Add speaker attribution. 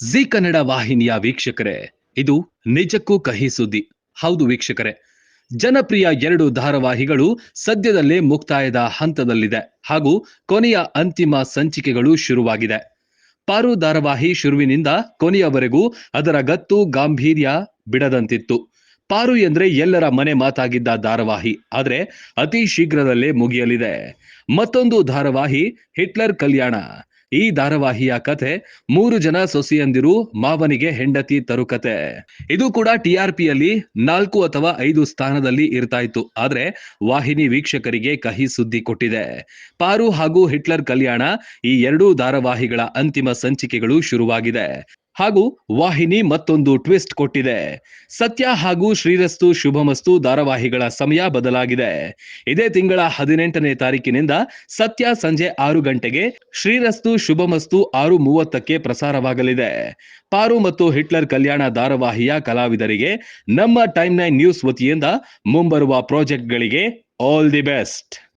Speaker 1: G Kannada ವಾಹಿನಿಯ ವೀಕ್ಷಕರೇ, ಇದು ನಿಜಕ್ಕೂ ಕಹಿ ಸುದ್ದಿ. ಹೌದು ವೀಕ್ಷಕರೇ, ಜನಪ್ರಿಯ ಎರಡು ಧಾರಾವಾಹಿಗಳು ಸದ್ಯದಲ್ಲೇ ಮುಕ್ತಾಯದ ಹಂತದಲ್ಲಿದೆ ಹಾಗೂ ಕೊನೆಯ ಅಂತಿಮ ಸಂಚಿಕೆಗಳು ಶುರುವಾಗಿದೆ. ಪಾರು ಧಾರಾವಾಹಿ ಶುರುವಿನಿಂದ ಕೊನೆಯವರೆಗೂ ಅದರ ಗತ್ತು, ಗಾಂಭೀರ್ಯ ಬಿಡದಂತಿತ್ತು. ಪಾರು ಎಂದ್ರೆ ಎಲ್ಲರ ಮನೆ ಮಾತಾಗಿದ್ದ ಧಾರಾವಾಹಿ, ಆದ್ರೆ ಅತಿ ಶೀಘ್ರದಲ್ಲೇ ಮುಗಿಯಲಿದೆ. ಮತ್ತೊಂದು ಧಾರಾವಾಹಿ, ಹಿಟ್ಲರ್ ಕಲ್ಯಾಣ. ಈ ಧಾರಾವಾಹಿಯ ಕಥೆ ಮೂರು ಜನ ಸೊಸೆಯಂದಿರು ಮಾವನಿಗೆ ಹೆಂಡತಿ ತರುಕತೆ ಇದು ಕೂಡ ಟಿಆರ್ಪಿಯಲ್ಲಿ ನಾಲ್ಕು ಅಥವಾ ಐದು ಸ್ಥಾನದಲ್ಲಿ ಇರ್ತಾ ಇತ್ತು ಆದ್ರೆ ವಾಹಿನಿ ವೀಕ್ಷಕರಿಗೆ ಕಹಿ ಸುದ್ದಿ ಕೊಟ್ಟಿದೆ. ಪಾರು ಹಾಗೂ ಹಿಟ್ಲರ್ ಕಲ್ಯಾಣ ಈ ಎರಡೂ ಧಾರಾವಾಹಿಗಳ ಅಂತಿಮ ಸಂಚಿಕೆಗಳು ಶುರುವಾಗಿದೆ. ಹಾಗೂ ವಾಹಿನಿ ಮತ್ತೊಂದು ಟ್ವಿಸ್ಟ್ ಕೊಟ್ಟಿದೆ. ಸತ್ಯ ಹಾಗೂ ಶ್ರೀರಸ್ತು ಶುಭಮಸ್ತು ಧಾರಾವಾಹಿಗಳ ಸಮಯ ಬದಲಾಗಿದೆ. ಇದೇ ತಿಂಗಳ ಹದಿನೆಂಟನೇ ತಾರೀಕಿನಿಂದ ಸತ್ಯ ಸಂಜೆ ಆರು ಗಂಟೆಗೆ ಶ್ರೀರಸ್ತು ಶುಭಮಸ್ತು ಆರು ಮೂವತ್ತಕ್ಕೆ ಪ್ರಸಾರವಾಗಲಿದೆ. ಪಾರು ಮತ್ತು ಹಿಟ್ಲರ್ ಕಲ್ಯಾಣ ಧಾರಾವಾಹಿಯ ಕಲಾವಿದರಿಗೆ ನಮ್ಮ ಟೈಮ್ ನೈನ್ ನ್ಯೂಸ್ ವತಿಯಿಂದ ಮುಂಬರುವ ಪ್ರಾಜೆಕ್ಟ್ಗಳಿಗೆ ಆಲ್ ದಿ ಬೆಸ್ಟ್.